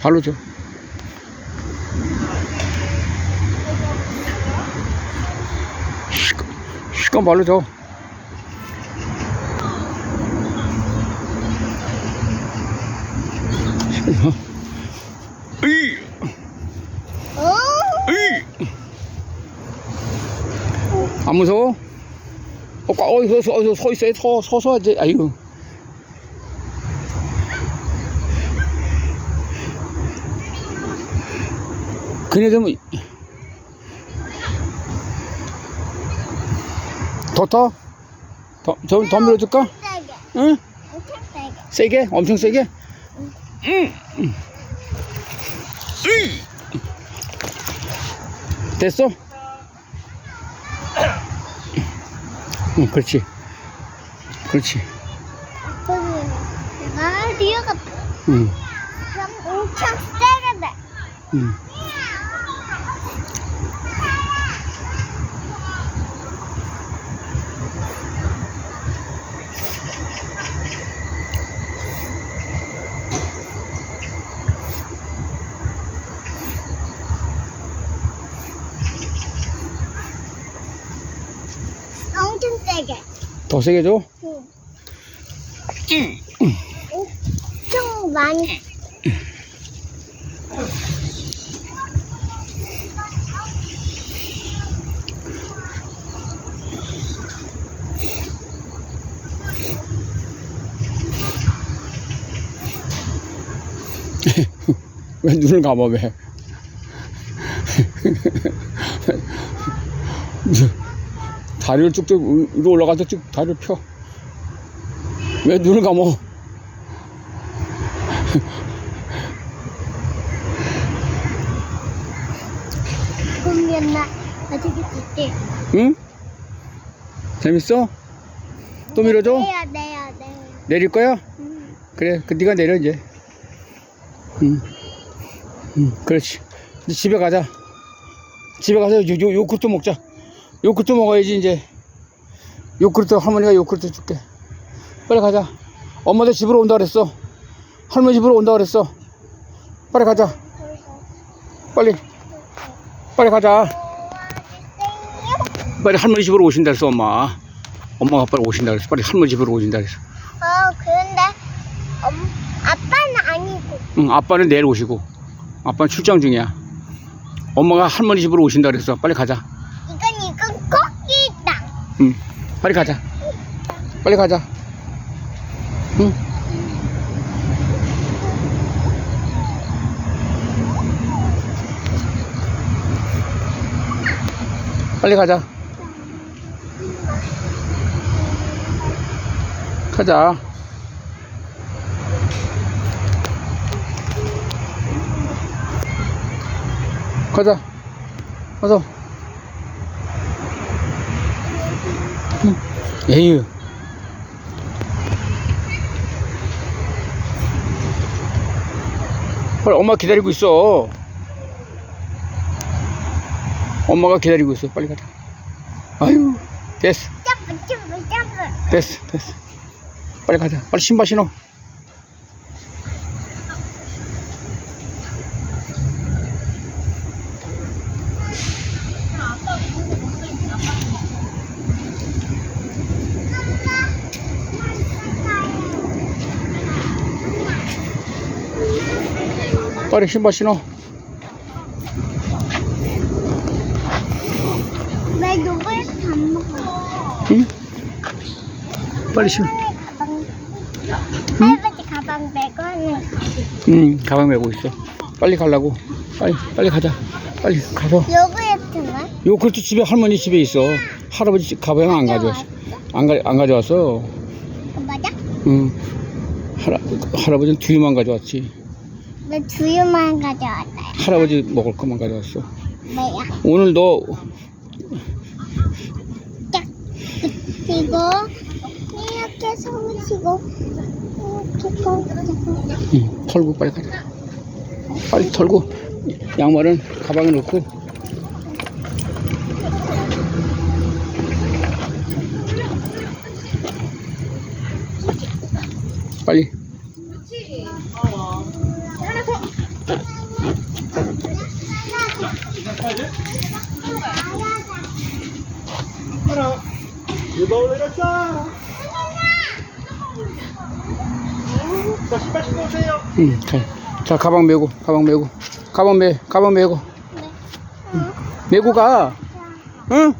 발로 줘. 시꺼 발로 줘. 으이, 어? 으이. 안 무서워? 어, 꽉 어디서 서, 어디서 서 있어요? 서, 서서 하지. 아이고. 그네들은 더 터? 더, 더, 더 밀어줄까? 세게. 응? 엄청 세게. 세게? 엄청 세게? 응. 응. 됐어? 응, 그렇지. 그렇지. 나 뒤에가 응, 엄청 세게 돼. 응. 엄청 세게. 더 세게 줘? 응. 엄청 많이. 왜 눈을 감아, 왜? 다리를 쭉쭉 위로 올라가서 쭉 다리를 펴. 왜 눈을 됐지? 응? 재밌어? 또 밀어줘? 내야 내야 내야. 내릴 거야? 응. 그래, 그 네가 내려 이제. 응, 응, 그렇지. 이제 집에 가자. 집에 가서 요, 요 요크트 먹자. 요크트 먹어야지 이제. 요크트 할머니가 요크트 줄게. 빨리 가자. 엄마도 집으로 온다 그랬어. 할머니 집으로 온다 그랬어. 빨리 가자. 빨리, 빨리 가자. 빨리 할머니 집으로 오신다 그랬어 엄마. 엄마가 빨리 오신다 그랬어. 빨리 할머니 집으로 오신다 그랬어. 어 그런데 엄 아니고. 응, 아빠는 내일 오시고. 아빠는 출장 중이야. 엄마가 할머니 집으로 오신다 그랬어. 빨리 가자. 이건 이건 코끼리다. 응, 빨리 가자. 빨리 가자. 응. 빨리 가자. 가자. 가자. 가자. 응. 에휴. 빨리 엄마 기다리고 있어. 엄마가 기다리고 있어. 빨리 가자. 아유, 됐어. 점프 점프 점프. 됐어. 됐어. 빨리 가자. 빨리 신발 신어. 빨리 신발 신어. 왜 누구에서 밥 먹어? 응? 빨리 신어. 할아버지 가방 메고 하는 응, 가방 메고 있어. 빨리 가려고. 빨리, 빨리 가자. 빨리 가서. 요구르트는? 요크트 집에 할머니 집에 있어. 할아버지 집 가방 안 가져왔어. 안, 가, 안 가져왔어. 그 맞아? 응. 할아, 할아버지는 두유만 가져왔지. 왜 두유만 가져왔어요? 할아버지 먹을 것만 가져왔어. 뭐야? 오늘 너, 짝 이거 이렇게 손을 치고 이렇게 털고 응, 털고 빨리 가자. 빨리 털고, 양말은 가방에 넣고. 빨리. 자 응, 자, 자 가방 메고 가방 메고 가방 메 가방 메고. 메고 가. 응?